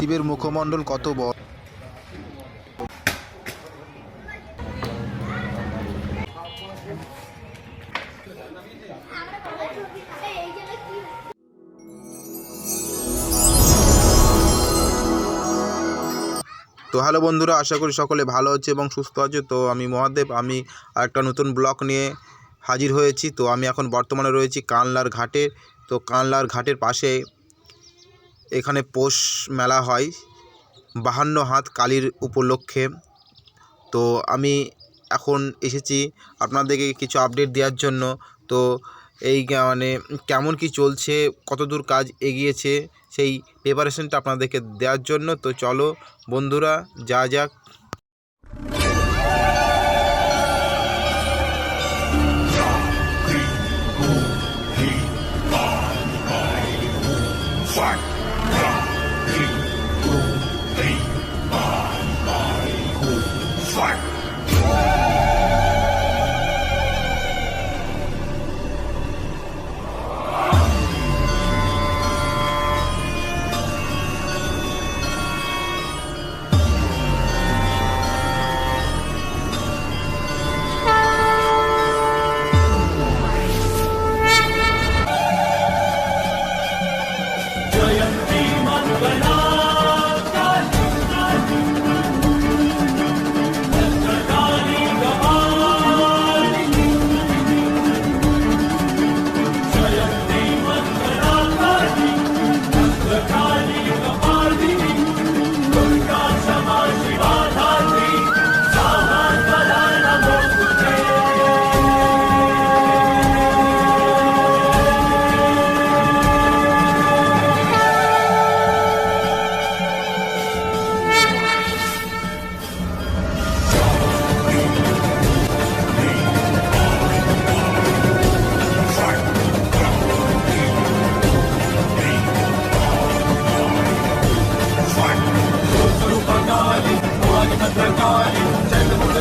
শিবের মুখমণ্ডল কত বড়? তো হ্যালো বন্ধুরা, আশা করি সকলে ভালো আছে এবং সুস্থ আছে। তো আমি মহাদেব, আমি একটা নতুন ব্লগ নিয়ে হাজির হয়েছি। তো আমি এখন বর্তমানে রয়েছি কানলার ঘাটে। তো কানলার ঘাটের পাশে এখানে পৌষ মেলা হয়। বাহান্ন হাত কালীর উপলক্ষে। তো আমি এখন এসেছি আপনাদেরকে কিছু আপডেট দেওয়ার জন্য। তো এই মানে কেমন কি চলছে, কতদূর কাজ এগিয়েছে, সেই প্রিপারেশনটা আপনাদেরকে দেওয়ার জন্য। তো চলো বন্ধুরা, যা যাক।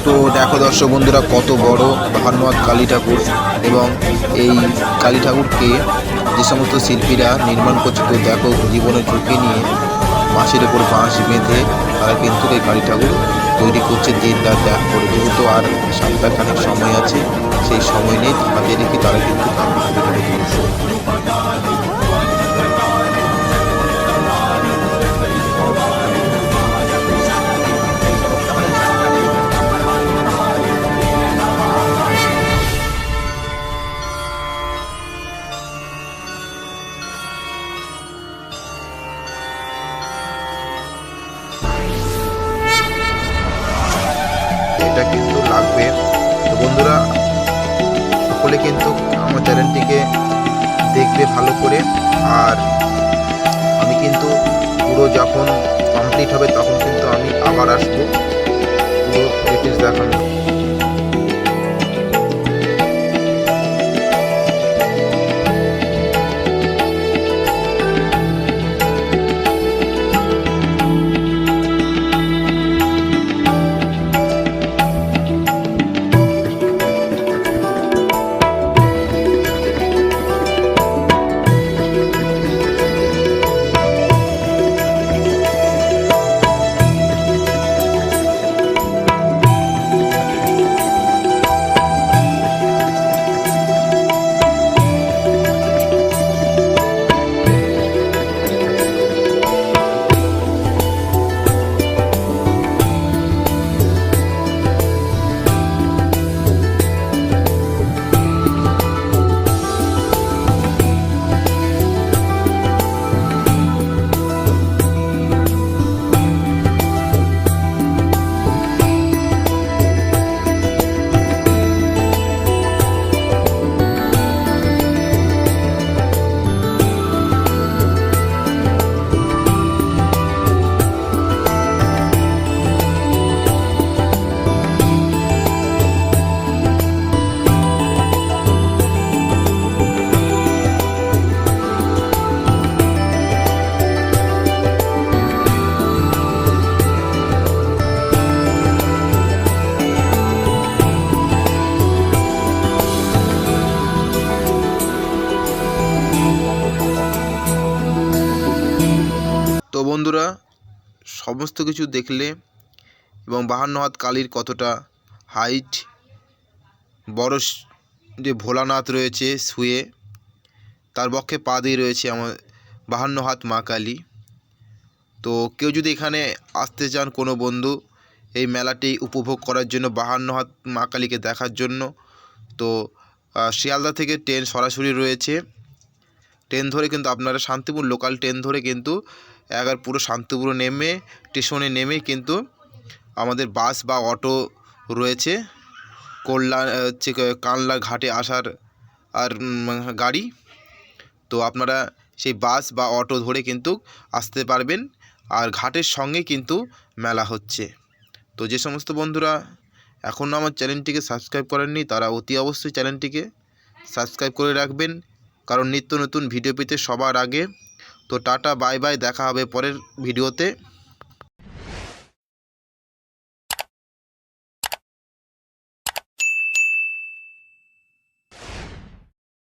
তো দেখো দর্শক বন্ধুরা, কত বড় ভানুয়াত কালী ঠাকুর এবং এই কালী ঠাকুরকে যে সমস্ত শিল্পীরা নির্মাণ করছে, তো দেখো জীবনের ঝুঁকি নিয়ে বাঁশের উপর বাঁশ বেঁধে তারা কিন্তু এই কালী ঠাকুর তৈরি করছে দিন রাত এক করে। যেহেতু আর সপ্তাহখানেক সময় আছে, সেই সময় নিয়ে রেখে তারা কিন্তু কালী ঠাকুর কিন্তু লাগবে। তো বন্ধুরা, সকলে কিন্তু আমার চ্যানেলটিকে দেখবে ভালো করে। আর আমি কিন্তু পুরো যখন কমপ্লিট হবে তখন কিন্তু আমি আবার আসব। পুরো ডিটেলস দেখানো সমস্ত কিছু দেখলে এবং বাহান্ন হাত কালীর কতটা হাইট বড় যে ভোলানাথ রয়েছে শুয়ে, তার বক্ষে পা দিয়ে রয়েছে আমার বাহান্ন হাত মা কালী। তো কেউ যদি এখানে আসতে চান কোনো বন্ধু এই মেলাটি উপভোগ করার জন্য বাহান্ন হাত মা কালীকে দেখার জন্য, তো শিয়ালদা থেকে ট্রেন সরাসরি রয়েছে। ট্রেন ধরে কিন্তু আপনারা শান্তিপুর লোকাল ট্রেন ধরে কিন্তু একবার পুরো শান্তিপুর নেমে স্টেশনে নেমে কিন্তু আমাদের বাস বা অটো রয়েছে। কল্যাণ হচ্ছে কানলা ঘাটে আসার আর গাড়ি। তো আপনারা সেই বাস বা অটো ধরে কিন্তু আসতে পারবেন। আর ঘাটের সঙ্গে কিন্তু মেলা হচ্ছে। তো যে সমস্ত বন্ধুরা এখনও আমার চ্যানেলটিকে সাবস্ক্রাইব করেননি, তারা অতি অবশ্যই চ্যানেলটিকে সাবস্ক্রাইব করে রাখবেন। কারণ নিত্য নতুন ভিডিও পেতে সবার আগে। তো টাটা, বাই বাই, দেখা হবে পরের ভিডিওতে।